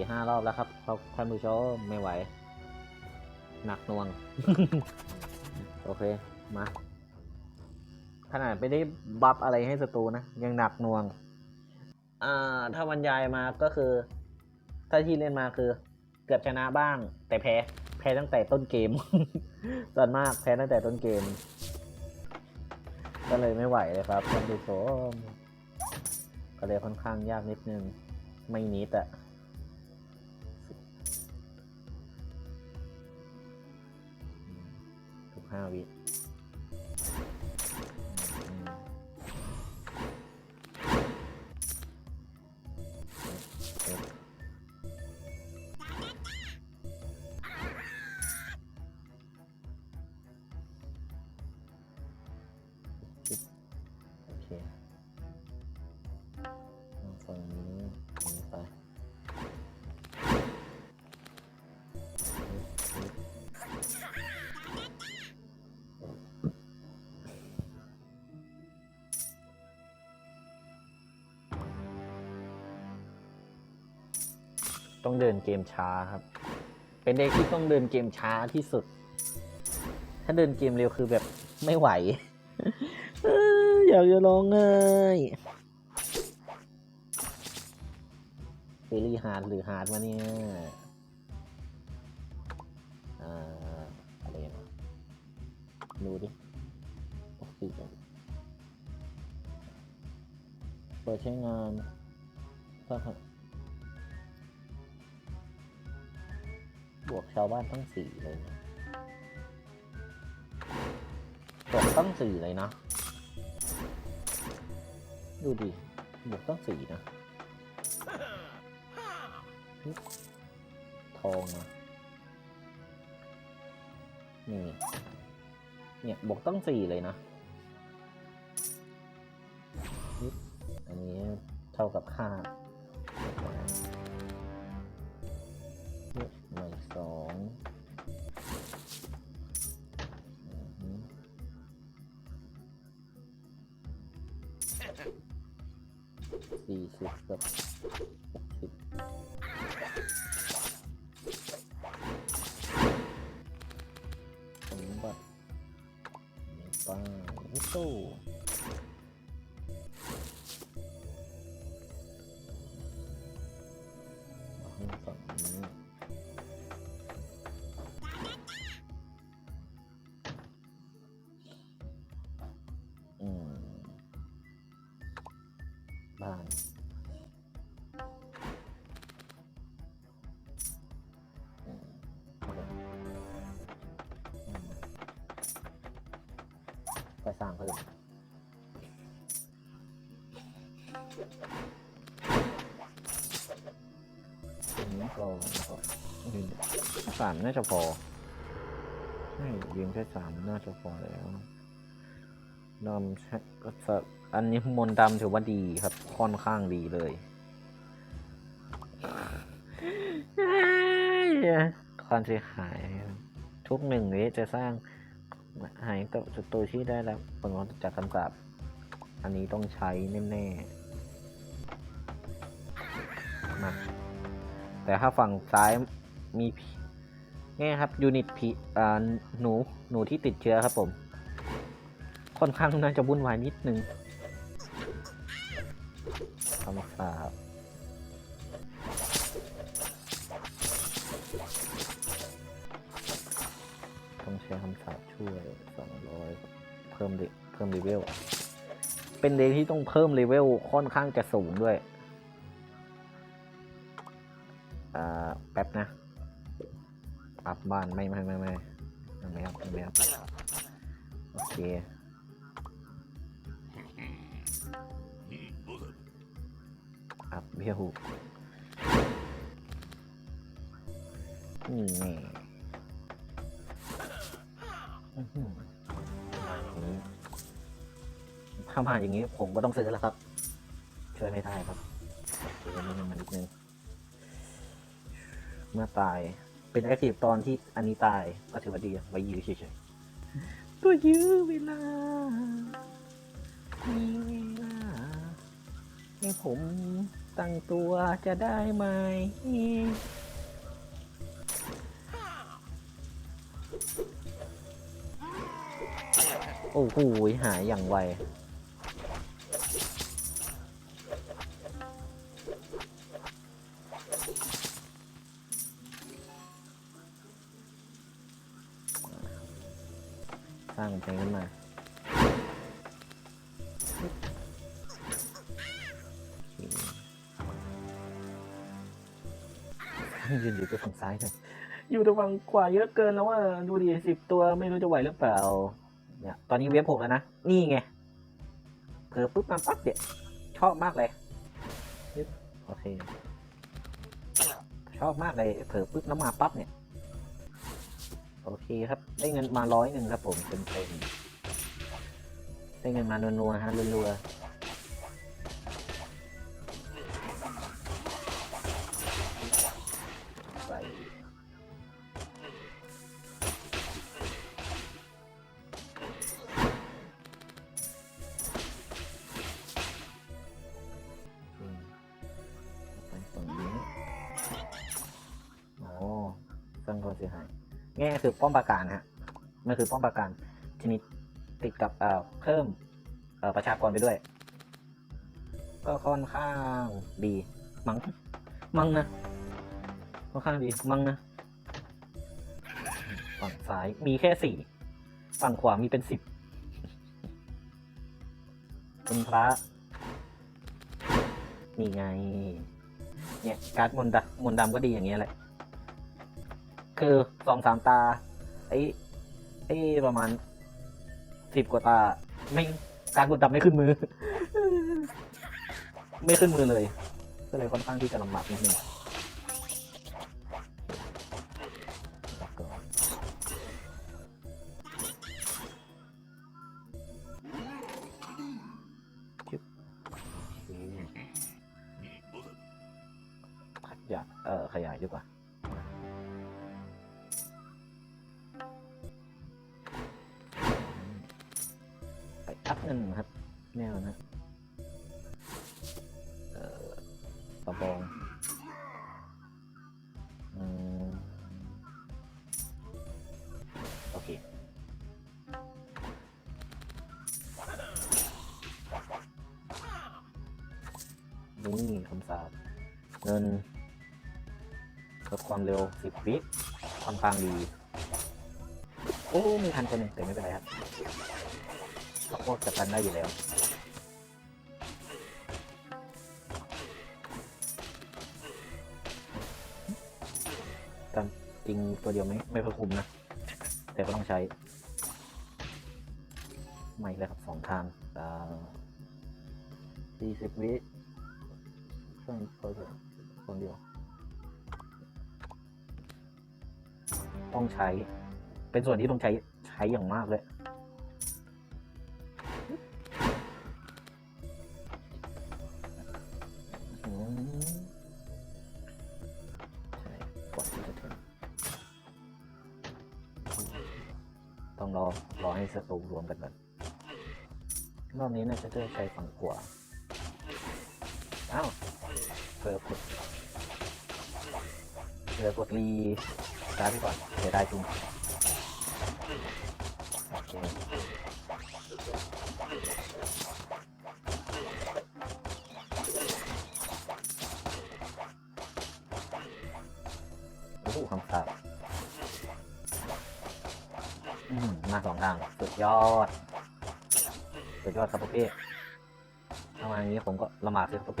ี่ห้ารอบแล้วครับครับท่านผู้ชมไม่ไหว หนักน่วง โอเค มา ขนาดไม่ได้บัฟอะไรให้ศัตรูนะ ยังหนักน่วง อ่า ถ้าบรรยายมาก็คือ ถ้าที่เล่นมาคือ เกือบชนะบ้าง แต่แพ้ แพ้ตั้งแต่ต้นเกม ส่วนมากแพ้ตั้งแต่ต้นเกม ก็เลยไม่ไหวเลยครับท่านผู้ชมก็เลยค่อนข้างยากนิดนึง ไม่นิดอะ ทุกห้ ต้องเดินเกมช้าครับ เป็นเด็กที่ต้องเดินเกมช้าที่สุด ถ้าเดินเกมเร็วคือแบบไม่ไหว อยากจะร้องไห้เฟรี่ฮาร์ดหรือฮาร์ดวะเนี่ยอ่าอะไรนะดูดิโอเคเปิดใช้งานก็ค บวกชาวบ้านทั้งสี่เลยนะบวกตั้งสี่เลยนะ ดูดิ บวกตั้งสี่นะทองนะนี่ เนี่ยบวกตั้งสี่เลยนะ อันนี้เท่ากับค่า วิ ไปสร้างเพิ่มนนี้ก็ก็ยืนสามน่าจะพอใช่ยืนแค่สามน่าจะพอแล้วดำก็จอันนี้มนดำถือว่าดีครับ ค่อนข้างดีเลยความเสียหาย ทุกหนึ่งนี้จะสร้าง หายกับสตูที่ได้รับผลกระทบจากคำสาปอันนี้ต้องใช้แน่ๆมาแต่ถ้าฝั่งซ้ายมีผีเนี่ครับยูนิตผีอ่าหนูหนูที่ติดเชื้อครับผม ค่อนข้างน่าจะวุ่นวายนิดนึงคำสาบ ช้คำสาบช่วยสองร้อยเพิ่มเลเพิ่มเลเวลเป็นเดย์ที่ต้องเพิ่มเลเวลค่อนข้างจะสูงด้วยอ่าแป๊บนะอัพบ้านไม่ไม่ไม่ไม่ไม่ครับไม่ครับโอเคอัพเบลนี่แน่อื้อหืออย่างนี้ ถ้ามานอย่างนี้ ผมก็ต้องซื้อแล้วครับ ช่วยไม่ได้ครับโอเคนี่มันนิดนึงเมื่อตายเป็นแอคทีฟตอนที่อันนี้ตายก็ถือว่าดีไว้ยื้อเฉยๆตัวยื้อเวลามีเวลาให้ผมตั้งตัวจะได้ไหม โอ้โหหายอย่างไวสร้างเพลงขึ้นมายืนอยู่ตัวฝั่งซ้ายเลยอยู่ตัวฝั่งขวาเยอะเกินแล้วว่าดูดิสิบตัวไม่รู้จะไหวหรือเปล่า เนี่ยตอนนี้เว็บหกแล้วนะ นี่ไงเผลอปุ๊บมาปั๊บเดี๋ยชอบมากเลยโอเคชอบมากเลยเผลอปุ๊บแล้วมาปั๊บเนี่ยโอเคครับ ได้เงินมาร้อยหนึ่งครับผมเป็นเต็มได้เงินมานัวๆฮะรัวๆ ความเสียหายง่ายคือป้อมปราการฮะมันคือป้อมปราการชนิดติดกับเอ่อเพิ่มเอ่อประชากรไปด้วย ก็ค่อนข้างดีมังมังนะค่อนข้างดีมังนะฝั่งซ้ายมีแค่สี่ฝั่งขวามีเป็นสิบคุณพระนี่ไง เนี่ยการ์ดมนต์ดำมนต์ดำก็ดีอย่างเงี้ยแหละ คือสองสามตา ไอ้ไอ้ประมาณสิบกว่าตา ไม่การกดดับไม่ขึ้นมือ ไม่ขึ้นมือเลย ก็เลยค่อนข้างที่จะลำบากนิดนึงแล้วก็จึ๊บโอเคขยายเออขยายดีกว่า บาบเงินลดความเร็วสิบวิค่อนข้างดี โอ้มีทันคนหนึ่งแต่ไม่เป็นไรครับข้าวโพดจัดการได้อยู่แล้วตามจริงตัวเดียวไม่ไม่พอคุมนะ แต่ก็ต้องใช้ไม่เลยครับสองทางสี่สิบวิ เครื่องเปิดคนเดียวต้องใช้ เป็นส่วนที่ต้องใช้ ใช้อย่างมากเลย ต้องรอ รอให้ศัตรูรวมกันก่อนรอบนี้น่าจะเจอใช้ฝั่งขวา โอ้โหคำสาปอืมมาสองทาง สุดยอด สุดยอดครับประเภทถ้ามอย่างนี้ผมก็ละหมาดเลยครับประเ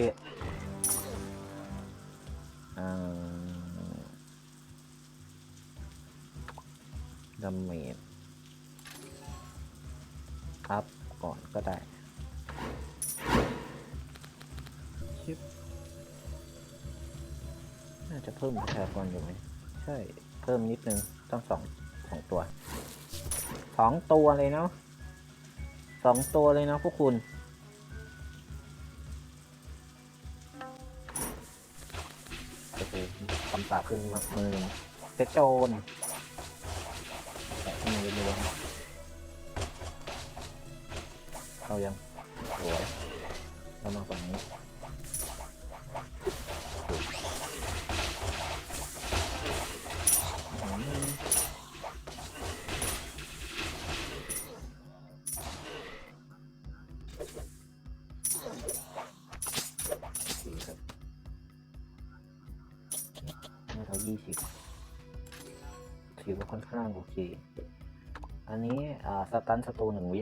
ตัวเลยเนาะสองตัวเลยเนาะพวกคุณโอเคคำสาปขึ้นมามือเซ็ตโจนแตะมือรวมเข้ายังสวยแล้วมาฝั่งนี้ สตันสตูหนึ่งวิ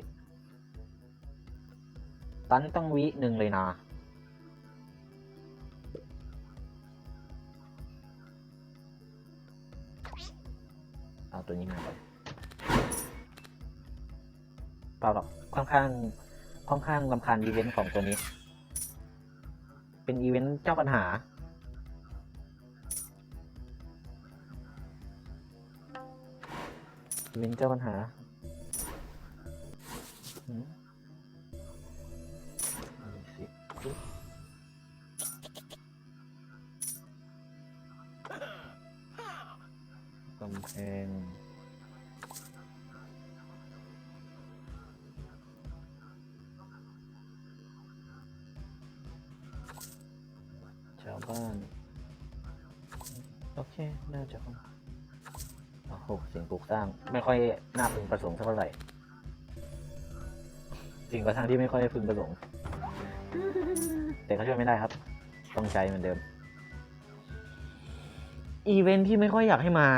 ตันต้องวิหนึ่งเลยนะ เอาตัวนี้มาก่อนเปล่าหรอกค่อนข้าง ค่อนข้างลำคาญอีเวนต์ของตัวนี้ เป็นอีเวนต์เจ้าปัญหาอีเวนเจ้าปัญหา กำแพงชาวบ้าน โอเค น่าจะโอ้โหเสียงปลูกสร้าง ไม่ค่อยน่าพึงประสงค์เท่าไหร่ สิ่งก่อสร้างที่ไม่ค่อยพึงประสงค์ แต่ก็ช่วยไม่ได้ครับ ต้องใช้เหมือนเดิม อีเวนท์ที่ไม่ค่อยอยากให้มา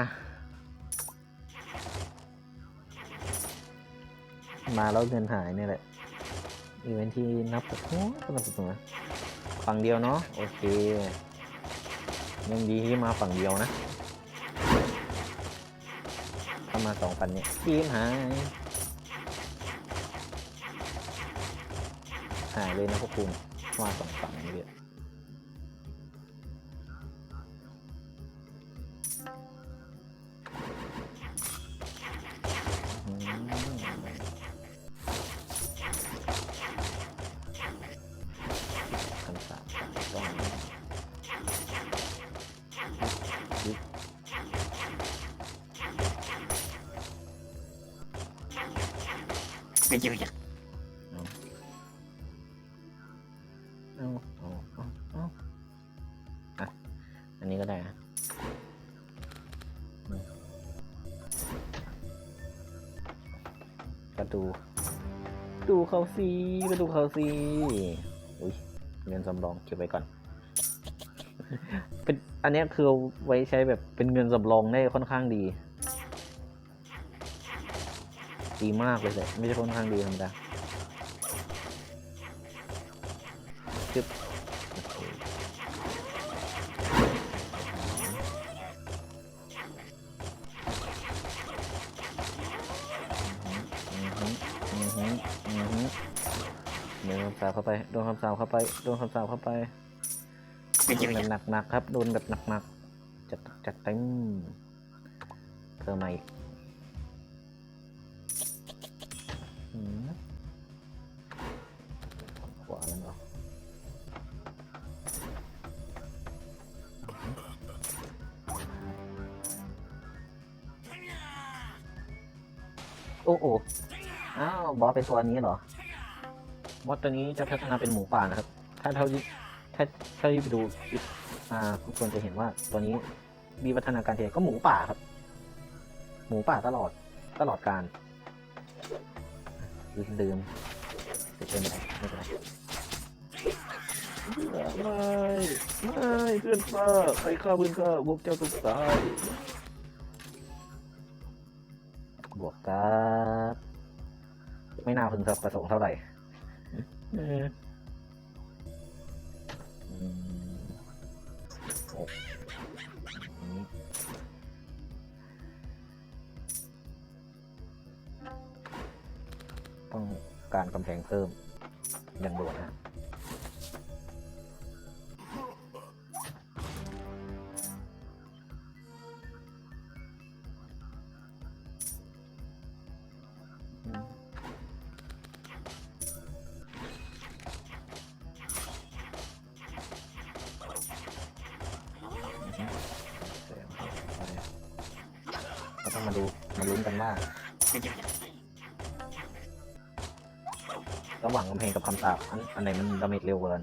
มาแล้วเงินหายเนี่ยแหละ อีเวนท์ที่นับโอ้สนับสนุนฝั่งเดียวเนาะโอเคยังดีที่มาฝั่งเดียวนะถ้ามาสองพันเนี่ยทีมหาย หายเลยนะพวกคุณมาสองฝั่งนี่เลย อันนี้ก็ได้นะอืมก็ดูดูเขาสิก็ดูเขาสิอุ้ยเงินสำรองเก็บไว้ก่อน เป็นอันนี้คือไว้ใช้แบบเป็นเงินสำรองได้ค่อนข้างดี ดีมากเลยแหละไม่ใช่ค่อนข้างดีธรรมดาจึ๊บโอ เข้าไปโดนคำสาปเข้าไปโดนคำสาปเข้าไปโดนแบบหนักๆครับโดนแบบหนักๆจัดจัดเต็มเพิ่มมาอีกขวาแล้วเหรอโอ้โอ้อ้าวบอสเป็นตัวนี้เหรอ บอสตัวนี้จะพัฒนาเป็นหมูป่านะครับ ถ้าเท่าที่ถ้าถ้าที่ไปดูอ่าทุกคนจะเห็นว่าตัวนี้มีพัฒนาการเทีไรก็หมูป่าครับ หมูป่าตลอดตลอดการลืมจะเป็นไรไม่เป็นไรไม่ไม่เพื่อนข้าใครฆ่าเพื่อนข้าพวกเจ้าต้องตายบวกกับไม่น่าพึงประสงค์เท่าไหร่ เออต้องการกำแพงเพิ่มอย่างด่วนฮะ กำแพงกับคำสาอันอันไหนมันดาเมจเร็วกว่ากัน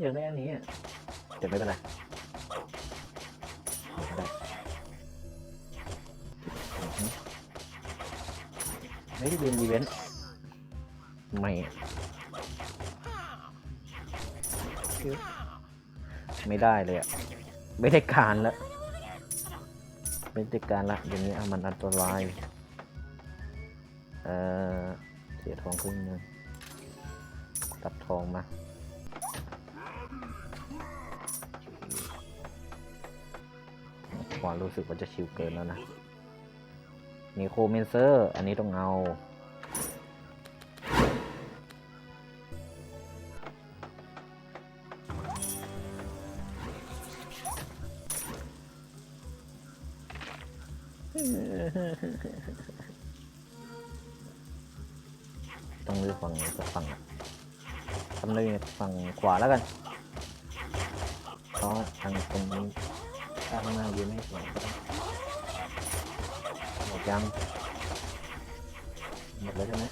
อยากได้อันนี้อะแต่ไม่เป็นไรไม่เป็นไรอือฮึไม่ได้เรียนอีเวนต์ไม่ไม่ได้เลยอะ ไม่ได้การและ ไม่ได้การละอย่างนี้อะมันอันตรายเออเสียทองครึ่งนึงตัดทองมาขวารู้สึกว่าจะชิวเกินแล้วนะนีโคเมนเซอร์ อันนี้ต้องเอา ขวาแล้วกันเพราะทางตรงนี้ข้างหน้ายืนไม่สวยหมดยังหมดแล้วใช่ไหม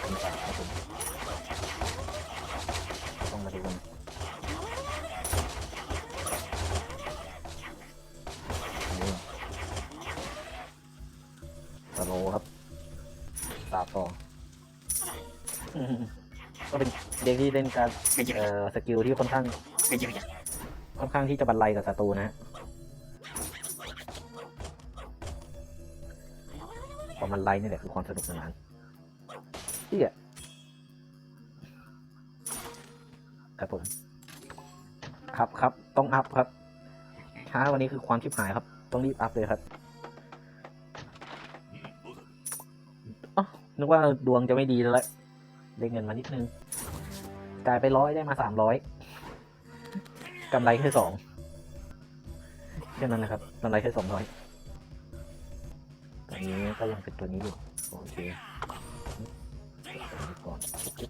เป็นปากครับผมต้องมาดูกันสโลครับตาต่อ เป็นเด็กที่เล่นการเอ่อสกิลที่ค่อนข้างค่อนข้างที่จะบันไลกับศัตรูนะฮะพอมันไลนี่แหละคือความสนุกสนานเที่ยครับผม ครับครับต้องอัพครับช้าวันนี้คือความชิบหายครับ ต้องรีบอัพเลยครับอ๋อนึกว่าดวงจะไม่ดีแล้วได้เงินมานิดนึง จ่ายไปร้อยได้มาสามร้อยกำไรแค่สองแค่นั้นนะครับกำไรแค่สองร้อยตอนนี้ก็ยังเป็นตัวนี้อยู่โอเคก่อนโอเค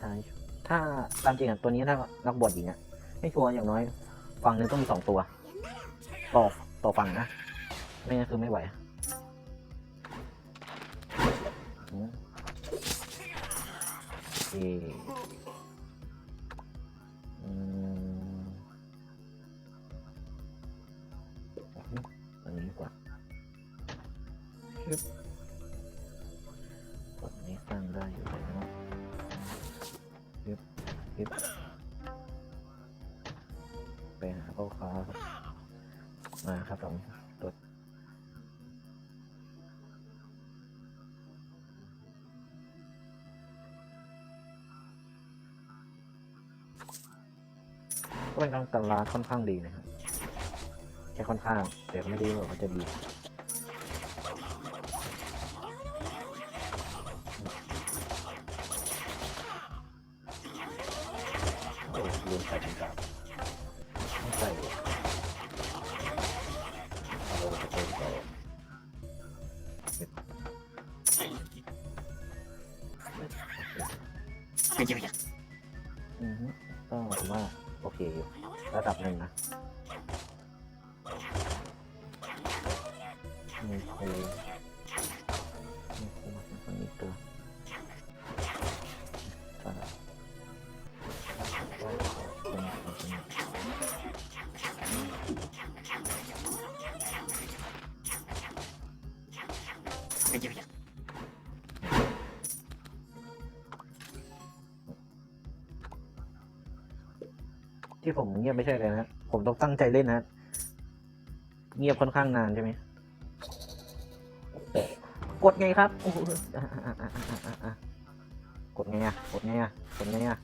ถ้าถ้าตามจริงอะตัวนี้ถ้านักบวชหญิงอะไม่ชัวร์อย่างน้อย ฝั่งหนึงต้องมีสองตัวต่อต่อฝั่งนะไม่งั้นคือไม่ไหวอืมโอเคารตลาดค่อนข้างดีนะครับแค่ค่อนข้างแต่ไม่ได้บอกว่าจะดีโอ้ยลืมใส่ถุงกาวไม่ใส่เอาไปเลยต่ออือ ระดับหนึ่งนะ ที่ผมเงียบไม่ใช่เลยนะ ผมต้องตั้งใจเล่นนะ เงียบค่อนข้างนานใช่ไหม กดไงครับกดไงอะ กดไงอะ กดไงอะ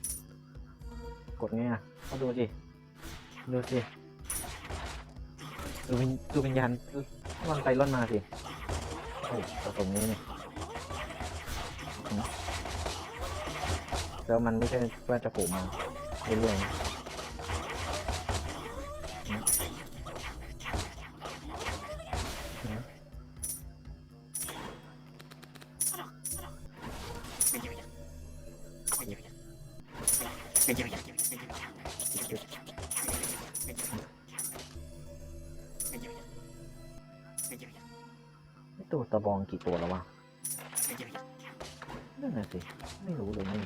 กดไงอะก็ดูสิดูสิดูวิญดูวิญญาณล่อนไปล่อนมาสิโอ้ยผสมนี้เนี่ยแล้วมันไม่ใช่ว่าจะโผล่มาเรื่อยๆ น่ะสิไม่รู้เลยนี่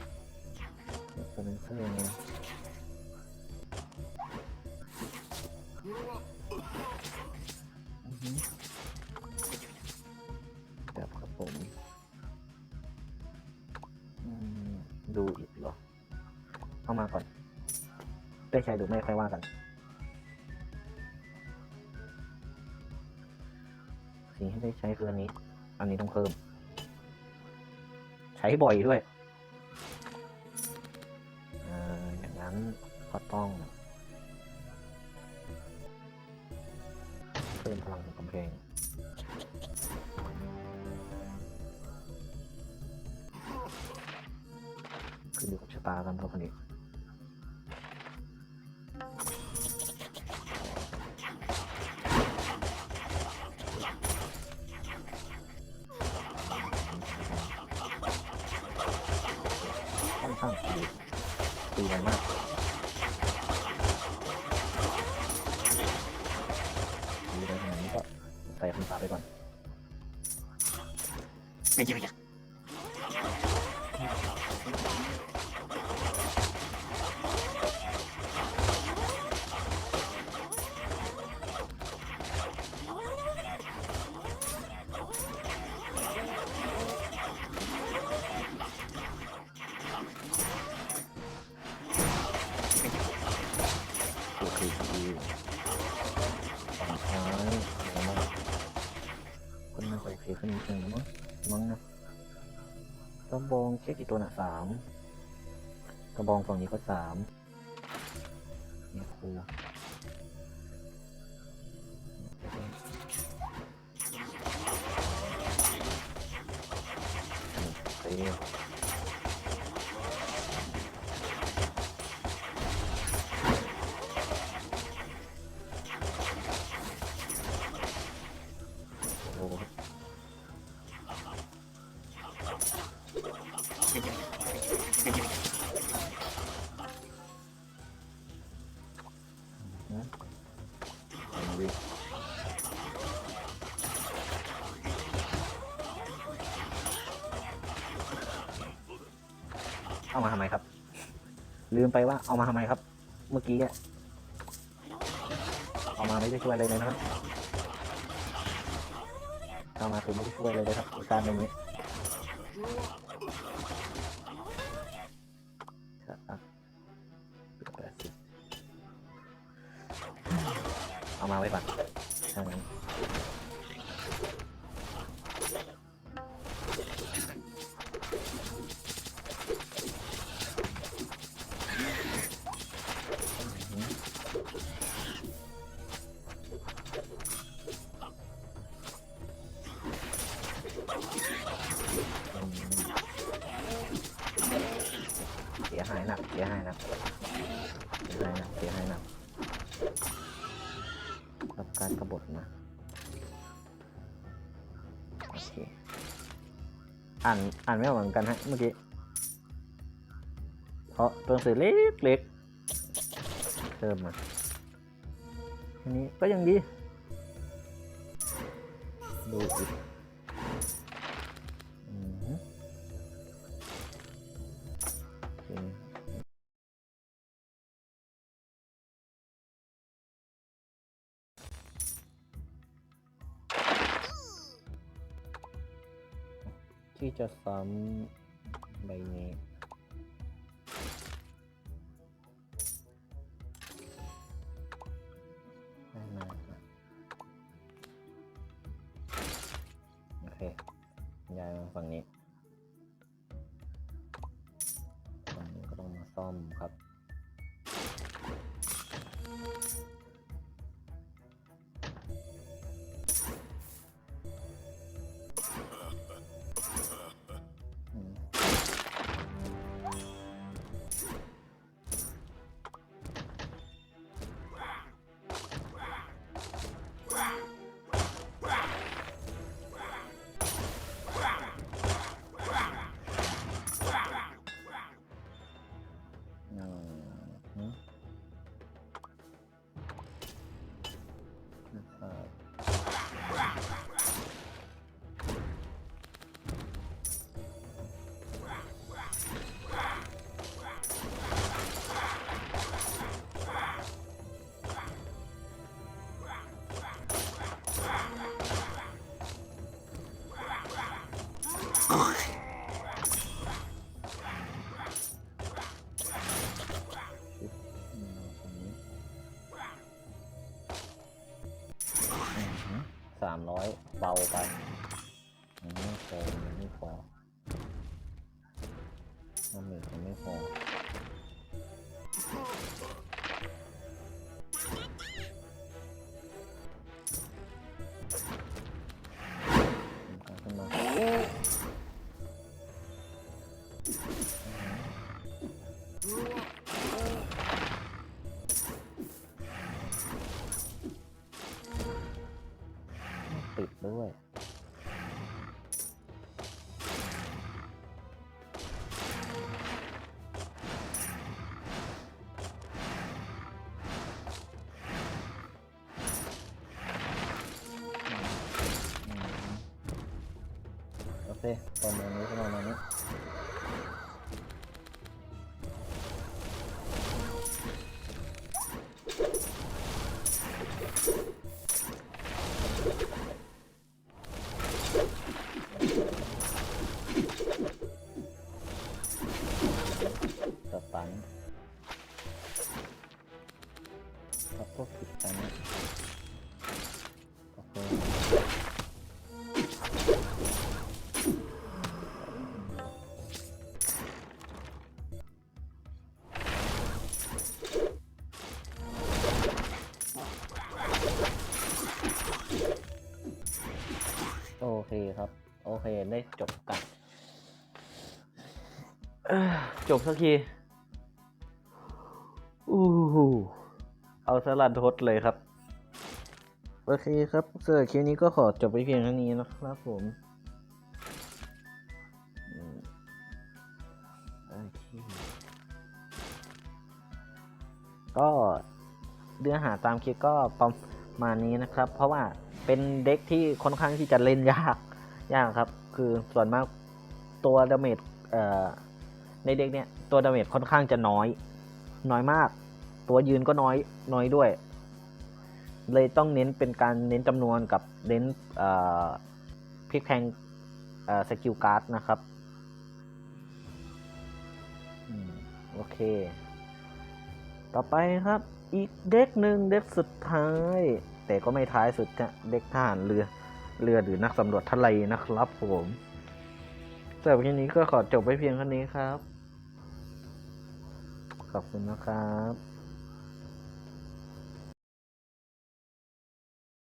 สเปนเซอร์ไงอือหือแบบครับผมอืมดูอีกเหรอเข้ามาก่อนได้ใช้หรือไม่ค่อยว่ากันสิ่งที่ได้ใช้คืออันนี้ อันนี้ต้องเพิ่ม ช้บ่อยด้วย ตีแรงมากดูได้ขนาดนี้ก็ใส่คำสาปไปก่อนโอ คกี่ตัวนะสามกระบองฝั่งนี้ก็สามเนี่ยครูโลืมไปว่าเอามาทำไมครับ เมื่อกี้เอามาไม่ได้ช่วยอะไรเลยนะครับเอามาคือไม่ได้ช่วยเลยนะครับการเป็นอย่างนี้เอามาไว้ก่อน อ่านอ่านไม่ออกเหมือนกันฮะเมื่อกี้ เพราะตัวหนังสือเล็กเล็กเติมมาทีนี้ก็ยังดี ดูอีก ที่จะซ้ามร้อยเบาไปมันไม่พอมันไม่พอน้ำหนึ่งมันไม่พอ โอเคป ได้จบกันจบสักทีอู้หูเอาสลัดทดเลยครับ โอเคครับสำหรับคลิปนี้ก็ขอจบไปเพียงเท่านี้นะครับผมก็เนื้อหาตามคลิปก็ประมาณนี้นะครับ เพราะว่าเป็นเด็กที่ค่อนข้างที่จะเล่นยาก ยากครับ คือส่วนมากตัวดาเมจในเด็กเนี้ยตัวดาเมจค่อนข้างจะน้อย น้อยมาก ตัวยืนก็น้อยน้อยด้วย เลยต้องเน้นเป็นการเน้นจำนวนกับเน้นพลิกแพงสกิลการ์ดนะครับอโอเค ต่อไปครับ อีกเด็กหนึ่งเด็กสุดท้าย แต่ก็ไม่ท้ายสุดจะเด็กทหารเรือ เรือหรือนักสำรวจทะเลนะครับผมสำหรับวันนี้ก็ขอจบไปเพียงเท่านี้ครับ ขอบคุณนะครับ